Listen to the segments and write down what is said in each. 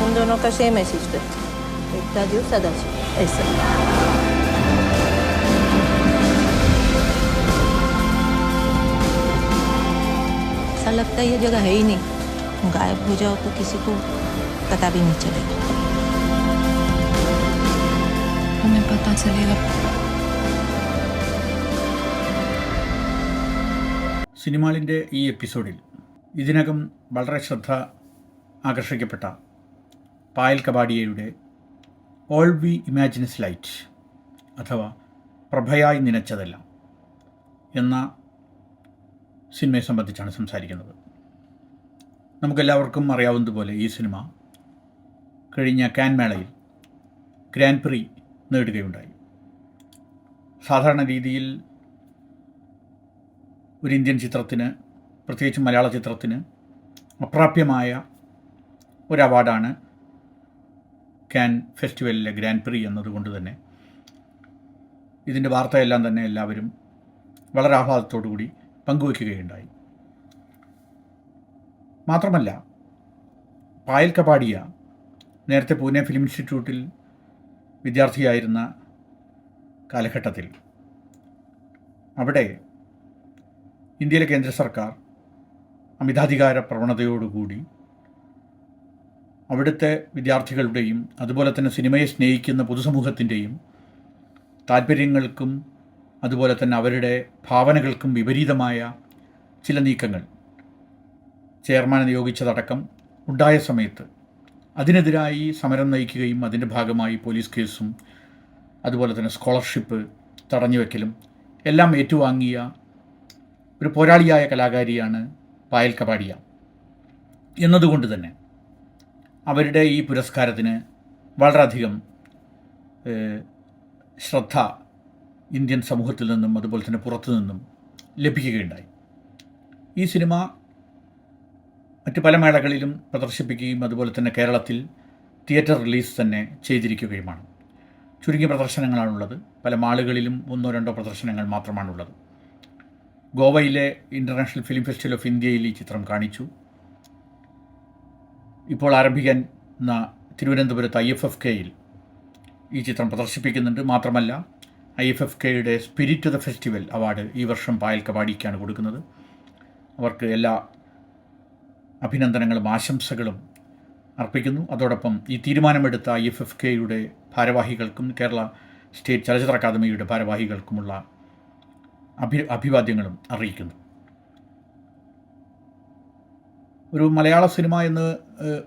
उन दोनों का सेम है सिस्टर एकता जीव सदाशिव ऐसा ऐसा लगता है ये जगह है ही नहीं गायब हो जाओ तो किसी को पता भी नहीं चलेगा हमें पता चलेगा സിനിമാളിൻ്റെ ഈ എപ്പിസോഡിൽ ഇതിനകം വളരെ ശ്രദ്ധ ആകർഷിക്കപ്പെട്ട Payal കബാഡിയയുടെ all we imagine as light അഥവാ പ്രഭയായി നനച്ചതെല്ലാം എന്ന സിനിമയെ സംബന്ധിച്ചാണ് സംസാരിക്കുന്നത്. നമുക്കെല്ലാവർക്കും അറിയാവുന്നതുപോലെ ഈ സിനിമ കഴിഞ്ഞ കാൻ മേളയിൽ ഗ്രാൻഡ് പ്രി നേടുകയുണ്ടായി. സാധാരണ രീതിയിൽ ഒരു ഇന്ത്യൻ ചിത്രത്തിന് പ്രത്യേകിച്ച് മലയാള ചിത്രത്തിന് അപ്രാപ്യമായ ഒരു അവാർഡാണ് കാൻ ഫെസ്റ്റിവലിലെ ഗ്രാൻഡ് പ്രി എന്നതുകൊണ്ട് തന്നെ ഇതിന്റെ വാർത്തയെല്ലാം തന്നെ എല്ലാവരും വളരെ ആഹ്ലാദത്തോടു കൂടി പങ്കുവയ്ക്കുകയുണ്ടായി. മാത്രമല്ല പായൽ കപാടിയ നേരത്തെ പൂനെ ഫിലിം ഇൻസ്റ്റിറ്റ്യൂട്ടിൽ വിദ്യാർത്ഥിയായിരുന്ന കാലഘട്ടത്തിൽ അവിടെ ഇന്ത്യയിലെ കേന്ദ്ര സർക്കാർ അമിതാധികാര പ്രവണതയോടുകൂടി അവിടുത്തെ വിദ്യാർത്ഥികളുടെയും അതുപോലെ തന്നെ സിനിമയെ സ്നേഹിക്കുന്ന പൊതുസമൂഹത്തിന്റെയും താല്പര്യങ്ങൾക്കും അതുപോലെ തന്നെ അവരുടെ ഭാവനകൾക്കും വിപരീതമായ ചില നീക്കങ്ങൾ. ചെയർമാനെ നിയോഗിച്ചതടക്കം ഉണ്ടായ സമയത്ത് അതിനെതിരായി സമരം നയിക്കുകയും അതിന്റെ ഭാഗമായി പോലീസ് കേസും അതുപോലെ തന്നെ സ്കോളർഷിപ്പ് തടഞ്ഞുവെക്കലും എല്ലാം ഏറ്റുവാങ്ങിയ ഒരു പോരാളിയായ കലാകാരിയാണ് പായൽ കപാടിയ. എന്നതുകൊണ്ട് തന്നെ അവരുടെ ഈ പുരസ്കാരത്തിന് വളരെയധികം ശ്രദ്ധ ഇന്ത്യൻ സമൂഹത്തിൽ നിന്നും അതുപോലെ തന്നെ പുറത്തു നിന്നും ലഭിക്കുകയുണ്ടായി. ഈ സിനിമ മറ്റ് പല മേളകളിലും പ്രദർശിപ്പിക്കുകയും അതുപോലെ തന്നെ കേരളത്തിൽ തിയേറ്റർ റിലീസ് തന്നെ ചെയ്തിരിക്കുകയുമാണ്. ചുരുങ്ങിയ പ്രദർശനങ്ങളാണുള്ളത്. പല മാളുകളിലും ഒന്നോ രണ്ടോ പ്രദർശനങ്ങൾ മാത്രമാണുള്ളത്. ഗോവയിലെ ഇന്റർനാഷണൽ ഫിലിം ഫെസ്റ്റിവൽ ഓഫ് ഇന്ത്യയിൽ ഈ ചിത്രം കാണിച്ചു. ഇപ്പോൾ ആരംഭിക്കാൻ എന്ന തിരുവനന്തപുരത്ത് ഐ എഫ് എഫ് കെയിൽ ഈ ചിത്രം പ്രദർശിപ്പിക്കുന്നുണ്ട്. മാത്രമല്ല ഐ എഫ് എഫ് കെയുടെ spirit of the festival award ഈ വർഷം പായൽ കബാഡിക്കാണ് കൊടുക്കുന്നത്. അവർക്ക് എല്ലാ അഭിനന്ദനങ്ങളും ആശംസകളും അർപ്പിക്കുന്നു. അതോടൊപ്പം ഈ തീരുമാനമെടുത്ത ഐ എഫ് എഫ് കെയുടെ ഭാരവാഹികൾക്കും കേരള സ്റ്റേറ്റ് ചലച്ചിത്ര അക്കാദമിയുടെ ഭാരവാഹികൾക്കുമുള്ള അഭി അഭിവാദ്യങ്ങളും അറിയിക്കുന്നു. ഒരു മലയാള സിനിമ എന്ന്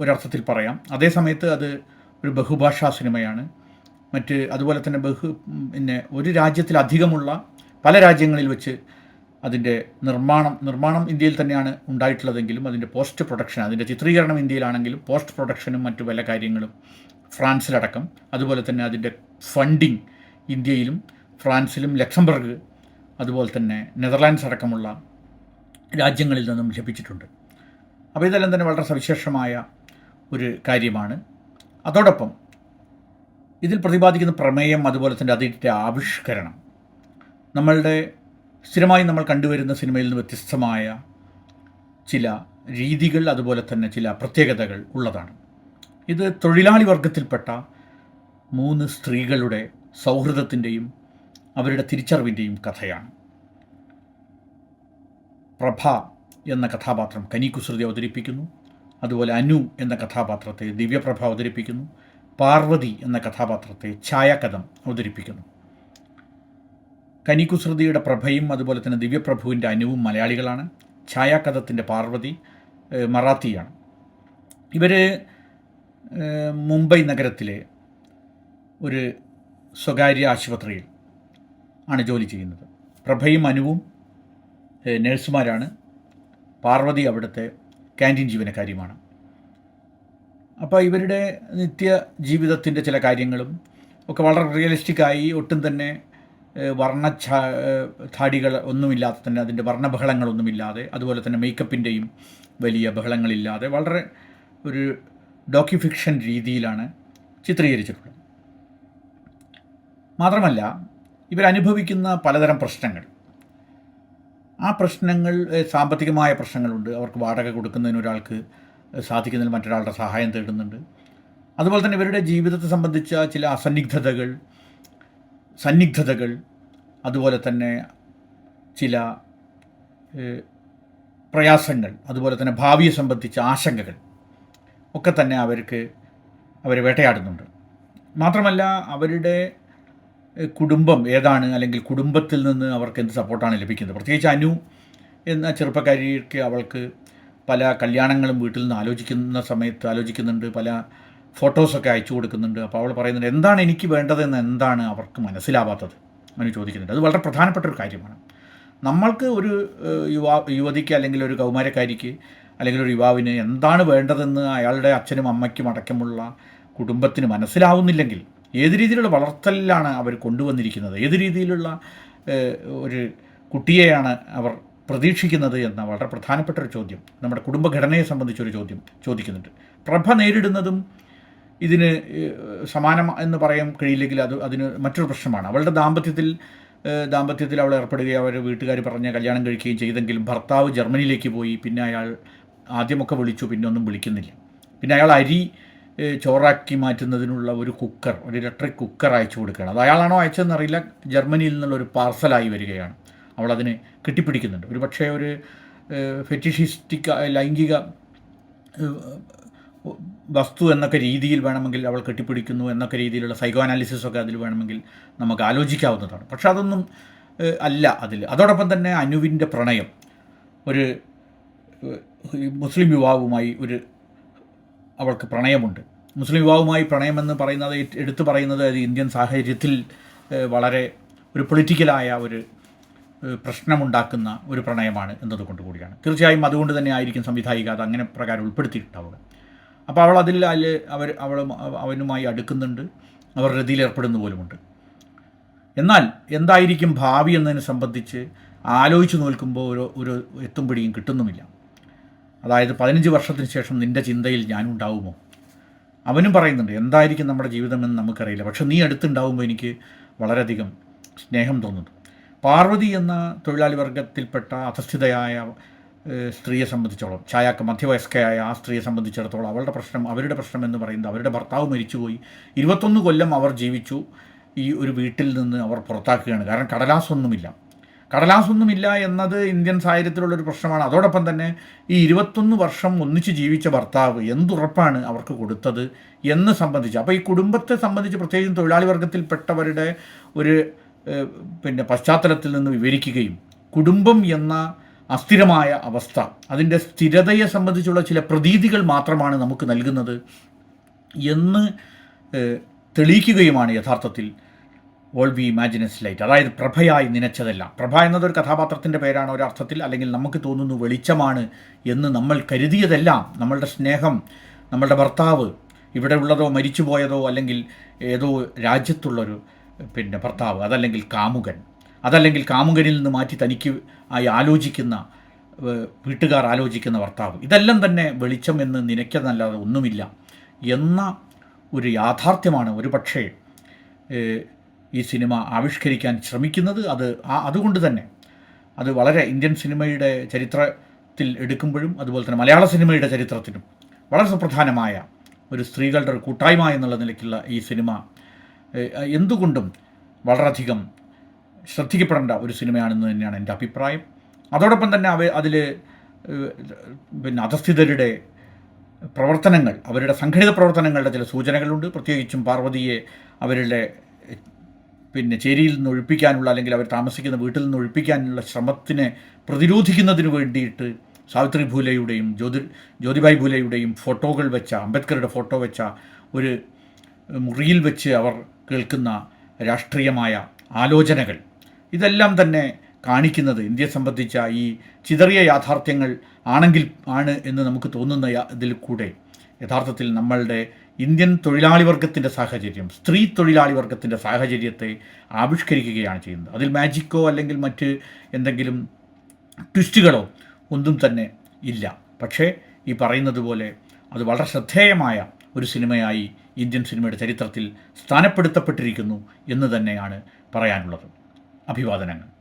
ഒരർത്ഥത്തിൽ പറയാം. അതേ സമയത്ത് അത് ഒരു ബഹുഭാഷാ സിനിമയാണ്. മറ്റ് അതുപോലെ തന്നെ ബഹു പിന്നെ ഒരു രാജ്യത്തിലധികമുള്ള പല രാജ്യങ്ങളിൽ വെച്ച് അതിന്റെ നിർമ്മാണം നിർമ്മാണം ഇന്ത്യയിൽ തന്നെയാണ് ഉണ്ടായിട്ടുള്ളതെങ്കിലും അതിന്റെ പോസ്റ്റ് പ്രൊഡക്ഷൻ അതിന്റെ ചിത്രീകരണം ഇന്ത്യയിലാണെങ്കിലും പോസ്റ്റ് പ്രൊഡക്ഷനും മറ്റു പല കാര്യങ്ങളും ഫ്രാൻസിലടക്കം. അതുപോലെ തന്നെ അതിന്റെ ഫണ്ടിങ് ഇന്ത്യയിലും ഫ്രാൻസിലും ലക്സംബർഗ് അതുപോലെ തന്നെ നെതർലാൻഡ്സ് അടക്കമുള്ള രാജ്യങ്ങളിൽ നിന്നും ലഭിച്ചിട്ടുണ്ട്. അപ്പോൾ ഇതെല്ലാം തന്നെ വളരെ സവിശേഷമായ ഒരു കാര്യമാണ്. അതോടൊപ്പം ഇതിൽ പ്രതിപാദിക്കുന്ന പ്രമേയം അതുപോലെ തന്നെ അതിന്റെ ആവിഷ്കരണം. നമ്മളുടെ സ്ഥിരമായി നമ്മൾ കണ്ടുവരുന്ന സിനിമയിൽ നിന്ന് വ്യത്യസ്തമായ ചില രീതികൾ അതുപോലെ തന്നെ ചില പ്രത്യേകതകൾ ഉള്ളതാണ്. ഇത് തൊഴിലാളി വർഗത്തിൽപ്പെട്ട മൂന്ന് സ്ത്രീകളുടെ സൗഹൃദത്തിന്റെയും അവരുടെ തിരിച്ചറിവിന്റെയും കഥയാണ്. പ്രഭ എന്ന കഥാപാത്രം കനികുസൃതി അവതരിപ്പിക്കുന്നു. അതുപോലെ അനു എന്ന കഥാപാത്രത്തെ ദിവ്യപ്രഭ അവതരിപ്പിക്കുന്നു. പാർവതി എന്ന കഥാപാത്രത്തെ ഛായാകഥം അവതരിപ്പിക്കുന്നു. കനികുസൃതിയുടെ പ്രഭയും അതുപോലെ തന്നെ ദിവ്യപ്രഭുവിന്റെ അനുവും മലയാളികളാണ്. ഛായാകഥത്തിന്റെ പാർവതി മറാത്തിയാണ്. ഇവർ മുംബൈ നഗരത്തിലെ ഒരു സ്വകാര്യ ആശുപത്രിയിൽ ആണ് ജോലി ചെയ്യുന്നത്. പ്രഭയും അനുവും നഴ്സുമാരാണ്. പാർവതി അവിടുത്തെ ക്യാന്റീൻ ജീവനക്കാരിയുമാണ് അപ്പോൾ ഇവരുടെ നിത്യ ജീവിതത്തിന്റെ ചില കാര്യങ്ങളും ഒക്കെ വളരെ റിയലിസ്റ്റിക്കായി ഒട്ടും തന്നെ വർണ ധാടികൾ ഒന്നുമില്ലാതെ തന്നെ അതിന്റെ വർണബഹളങ്ങളൊന്നുമില്ലാതെ അതുപോലെ തന്നെ മേക്കപ്പിന്റെയും വലിയ ബഹളങ്ങളില്ലാതെ വളരെ ഒരു ഡോക്യുഫിക്ഷൻ രീതിയിലാണ് ചിത്രീകരിച്ചിട്ടുള്ളത്. മാത്രമല്ല ഇവരനുഭവിക്കുന്ന പലതരം പ്രശ്നങ്ങൾ. ആ പ്രശ്നങ്ങൾ സാമ്പത്തികമായ പ്രശ്നങ്ങളുണ്ട്. അവർക്ക് വാടക കൊടുക്കുന്നതിന് ഒരാൾക്ക് സാധിക്കുന്നതിൽ മറ്റൊരാളുടെ സഹായം തേടുന്നുണ്ട്. അതുപോലെ തന്നെ ഇവരുടെ ജീവിതത്തെ സംബന്ധിച്ച ചില അസന്നിഗ്ധതകൾ സന്നിഗ്ധതകൾ അതുപോലെ തന്നെ ചില പ്രയാസങ്ങൾ അതുപോലെ തന്നെ ഭാവിയെ സംബന്ധിച്ച ആശങ്കകൾ ഒക്കെ തന്നെ അവർക്ക് അവരെ വേട്ടയാടുന്നുണ്ട്. മാത്രമല്ല അവരുടെ കുടുംബം ഏതാണ് അല്ലെങ്കിൽ കുടുംബത്തിൽ നിന്ന് അവർക്ക് എന്ത് സപ്പോർട്ടാണ് ലഭിക്കുന്നത്? പ്രത്യേകിച്ച് അനു എന്ന ചെറുപ്പക്കാരിക്ക് അവൾക്ക് പല കല്യാണങ്ങളും വീട്ടിൽ നിന്ന് ആലോചിക്കുന്ന സമയത്ത് ആലോചിക്കുന്നുണ്ട് പല ഫോട്ടോസൊക്കെ അയച്ചു കൊടുക്കുന്നുണ്ട്. അപ്പോൾ അവൾ പറയുന്നുണ്ട് എന്താണ് എനിക്ക് വേണ്ടതെന്ന് എന്താണ് അവർക്ക് മനസ്സിലാവാത്തത്? അനു ചോദിക്കുന്നുണ്ട്. അത് വളരെ പ്രധാനപ്പെട്ട ഒരു കാര്യമാണ്. നമ്മൾക്ക് ഒരു യുവാ യുവതിക്ക് അല്ലെങ്കിൽ ഒരു കൗമാരക്കാരിക്ക് അല്ലെങ്കിൽ ഒരു യുവാവിന് എന്താണ് വേണ്ടതെന്ന് അയാളുടെ അച്ഛനും അമ്മയ്ക്കും അടക്കമുള്ള കുടുംബത്തിന് മനസ്സിലാവുന്നില്ലെങ്കിൽ ഏത് രീതിയിലുള്ള വളർത്തലിലാണ് അവർ കൊണ്ടുവന്നിരിക്കുന്നത്? ഏത് രീതിയിലുള്ള ഒരു കുട്ടിയെയാണ് അവർ പ്രതീക്ഷിക്കുന്നത് എന്ന വളരെ പ്രധാനപ്പെട്ട ഒരു ചോദ്യം. നമ്മുടെ കുടുംബഘടനയെ സംബന്ധിച്ചൊരു ചോദ്യം ചോദിക്കുന്നുണ്ട്. പ്രഭ നേരിടുന്നതും ഇതിന് സമാനം എന്ന് പറയാൻ കഴിയില്ലെങ്കിൽ അത് അതിന് മറ്റൊരു പ്രശ്നമാണ്. അവളുടെ ദാമ്പത്യത്തിൽ ദാമ്പത്യത്തിൽ അവൾ ഏർപ്പെടുകയും അവർ വീട്ടുകാർ പറഞ്ഞ കല്യാണം കഴിക്കുകയും ചെയ്തെങ്കിലും ഭർത്താവ് ജർമ്മനിയിലേക്ക് പോയി പിന്നെ അയാൾ ആദ്യമൊക്കെ വിളിച്ചു പിന്നെ ഒന്നും വിളിക്കുന്നില്ല. പിന്നെ അയാൾ അരി ചോറാക്കി മാറ്റുന്നതിനുള്ള ഒരു കുക്കർ ഒരു ഇലക്ട്രിക് കുക്കർ അയച്ചു കൊടുക്കുകയാണ്. അത് അയാളാണോ അയച്ചതെന്നറിയില്ല. ജർമ്മനിയിൽ നിന്നുള്ള ഒരു പാർസലായി വരികയാണ്. അവൾ അതിനെ കെട്ടിപ്പിടിക്കുന്നുണ്ട്. ഒരു പക്ഷേ ഒരു ഫെറ്റിഷിസ്റ്റിക് ലൈംഗിക വസ്തു എന്നൊക്കെ രീതിയിൽ വേണമെങ്കിൽ അവൾ കെട്ടിപ്പിടിക്കുന്നു എന്നൊക്കെ രീതിയിലുള്ള സൈക്കോ അനാലിസിസ് ഒക്കെ അതിൽ വേണമെങ്കിൽ നമുക്ക് ആലോചിക്കാവുന്നതാണ്. പക്ഷെ അതൊന്നും അല്ല അതിൽ. അതോടൊപ്പം തന്നെ അനുവിന്റെ പ്രണയം ഒരു മുസ്ലിം യുവാവുമായി ഒരു അവൾക്ക് പ്രണയമുണ്ട്. മുസ്ലിം യുവാവുമായി പ്രണയമെന്ന് പറയുന്നത് എടുത്തു പറയുന്നത് ഇന്ത്യൻ സാഹചര്യത്തിൽ വളരെ ഒരു പൊളിറ്റിക്കലായ ഒരു പ്രശ്നമുണ്ടാക്കുന്ന ഒരു പ്രണയമാണ് എന്നതുകൊണ്ട് കൂടിയാണ്. തീർച്ചയായും അതുകൊണ്ട് തന്നെ ആയിരിക്കും സംവിധായിക അത് അങ്ങനെ പ്രകാരം ഉൾപ്പെടുത്തിയിട്ടുണ്ടാവുക. അപ്പോൾ അവൾ അതിൽ അതിൽ അവർ അവൾ അവനുമായി അടുക്കുന്നുണ്ട്. അവർ രതിയിൽ ഏർപ്പെടുന്ന പോലുമുണ്ട്. എന്നാൽ എന്തായിരിക്കും ഭാവി എന്നതിനെ സംബന്ധിച്ച് ആലോചിച്ച് നോക്കുമ്പോൾ ഒരു ഒരു എത്തും പിടിയും കിട്ടുന്നുമില്ല. അതായത് പതിനഞ്ച് വർഷത്തിന് ശേഷം നിന്റെ ചിന്തയിൽ ഞാനുണ്ടാവുമോ? അവനും പറയുന്നുണ്ട് എന്തായിരിക്കും നമ്മുടെ ജീവിതമെന്ന് നമുക്കറിയില്ല. പക്ഷെ നീ അടുത്തുണ്ടാവുമ്പോൾ എനിക്ക് വളരെയധികം സ്നേഹം തോന്നുന്നു. പാർവതി എന്ന തൊഴിലാളി വർഗത്തിൽപ്പെട്ട അധസ്ഥിതയായ സ്ത്രീയെ സംബന്ധിച്ചോളം ചായക്ക് മധ്യവയസ്കയായ ആ സ്ത്രീയെ സംബന്ധിച്ചിടത്തോളം അവളുടെ പ്രശ്നം അവരുടെ പ്രശ്നം എന്ന് പറയുന്നത് അവരുടെ ഭർത്താവ് മരിച്ചുപോയി. ഇരുപത്തൊന്ന് കൊല്ലം അവർ ജീവിച്ചു. ഈ ഒരു വീട്ടിൽ നിന്ന് അവർ പുറത്താക്കുകയാണ്. കാരണം കടലാസൊന്നുമില്ല. കടലാസൊന്നുമില്ല എന്നത് ഇന്ത്യൻ സാഹചര്യത്തിലുള്ളൊരു പ്രശ്നമാണ്. അതോടൊപ്പം തന്നെ ഈ ഇരുപത്തൊന്ന് വർഷം ഒന്നിച്ച് ജീവിച്ച ഭർത്താവ് എന്തുറപ്പാണ് അവർക്ക് കൊടുത്തത് എന്ന് സംബന്ധിച്ച്. അപ്പോൾ ഈ കുടുംബത്തെ സംബന്ധിച്ച് പ്രത്യേകിച്ചും തൊഴിലാളി വർഗത്തിൽപ്പെട്ടവരുടെ ഒരു പിന്നെ പശ്ചാത്തലത്തിൽ നിന്ന് വിവരിക്കുകയും കുടുംബം എന്ന അസ്ഥിരമായ അവസ്ഥ അതിന്റെ സ്ഥിരതയെ സംബന്ധിച്ചുള്ള ചില പ്രതീതികൾ മാത്രമാണ് നമുക്ക് നൽകുന്നത് എന്ന് തെളിയിക്കുകയുമാണ് യഥാർത്ഥത്തിൽ. ഓൾ വി ഇമാജിനസ് ലൈറ്റ് അതായത് പ്രഭയായി നനച്ചതല്ല. പ്രഭ എന്നതൊരു കഥാപാത്രത്തിന്റെ പേരാണ് ഒരർത്ഥത്തിൽ അല്ലെങ്കിൽ നമുക്ക് തോന്നുന്നു വെളിച്ചമാണ് എന്ന് നമ്മൾ കരുതിയതെല്ലാം. നമ്മളുടെ സ്നേഹം നമ്മളുടെ ഭർത്താവ് ഇവിടെ ഉള്ളതോ മരിച്ചുപോയതോ അല്ലെങ്കിൽ ഏതോ രാജ്യത്തുള്ളൊരു പിന്നെ ഭർത്താവ് അതല്ലെങ്കിൽ കാമുകൻ. അതല്ലെങ്കിൽ കാമുകനിൽ നിന്ന് മാറ്റി തനിക്ക് ആയി ആലോചിക്കുന്ന വീട്ടുകാർ ആലോചിക്കുന്ന ഭർത്താവ്. ഇതെല്ലാം തന്നെ വെളിച്ചം എന്ന് നിനയ്ക്കതല്ലാതെ ഒന്നുമില്ല എന്ന ഒരു യാഥാർത്ഥ്യമാണ് ഒരു പക്ഷേ ഈ സിനിമ ആവിഷ്കരിക്കാൻ ശ്രമിക്കുന്നത് അത് ആ അതുകൊണ്ട് തന്നെ. അത് വളരെ ഇന്ത്യൻ സിനിമയുടെ ചരിത്രത്തിൽ എടുക്കുമ്പോഴും അതുപോലെ തന്നെ മലയാള സിനിമയുടെ ചരിത്രത്തിലും വളരെ സുപ്രധാനമായ ഒരു സ്ത്രീകളുടെ ഒരു കൂട്ടായ്മ എന്നുള്ള നിലയ്ക്കുള്ള ഈ സിനിമ എന്തുകൊണ്ടും വളരെയധികം ശ്രദ്ധിക്കപ്പെടേണ്ട ഒരു സിനിമയാണെന്ന് തന്നെയാണ് എന്റെ അഭിപ്രായം. അതോടൊപ്പം തന്നെ അവ അതിൽ പിന്നെ അധസ്ഥിതരുടെ പ്രവർത്തനങ്ങൾ അവരുടെ സംഘടിത പ്രവർത്തനങ്ങളുടെ ചില സൂചനകളുണ്ട്. പ്രത്യേകിച്ചും പാർവതിയെ അവരുടെ പിന്നെ ചേരിയിൽ നിന്ന് ഒഴിപ്പിക്കാനുള്ള അല്ലെങ്കിൽ അവർ താമസിക്കുന്ന വീട്ടിൽ നിന്ന് ഒഴിപ്പിക്കാനുള്ള ശ്രമത്തിനെ പ്രതിരോധിക്കുന്നതിന് വേണ്ടിയിട്ട് സാവിത്രി ഭൂലയുടെയും ജ്യോതി ജ്യോതിബായി ഭൂലയുടെയും ഫോട്ടോകൾ വെച്ച അംബേദ്കറുടെ ഫോട്ടോ വെച്ച ഒരു മുറിയിൽ വെച്ച് അവർ കേൾക്കുന്ന രാഷ്ട്രീയമായ ആലോചനകൾ. ഇതെല്ലാം തന്നെ കാണിക്കുന്നത് ഇന്ത്യയെ സംബന്ധിച്ച ഈ ചിതറിയ യാഥാർത്ഥ്യങ്ങൾ ആണെങ്കിൽ ആണ് എന്ന് നമുക്ക് തോന്നുന്ന ഇതിൽ കൂടെ. യഥാർത്ഥത്തിൽ നമ്മളുടെ ഇന്ത്യൻ തൊഴിലാളി വർഗത്തിന്റെ സാഹചര്യം സ്ത്രീ തൊഴിലാളി വർഗത്തിന്റെ സാഹചര്യത്തെ ആവിഷ്കരിക്കുകയാണ് ചെയ്യുന്നത്. അതിൽ മാജിക്കോ അല്ലെങ്കിൽ മറ്റ് എന്തെങ്കിലും ട്വിസ്റ്റുകളോ ഒന്നും തന്നെ ഇല്ല. പക്ഷേ ഈ പറയുന്നത് പോലെ അത് വളരെ ശ്രദ്ധേയമായ ഒരു സിനിമയായി ഇന്ത്യൻ സിനിമയുടെ ചരിത്രത്തിൽ സ്ഥാനപ്പെടുത്തപ്പെട്ടിരിക്കുന്നു എന്ന് തന്നെയാണ് പറയാനുള്ളത്. അഭിവാദനങ്ങൾ.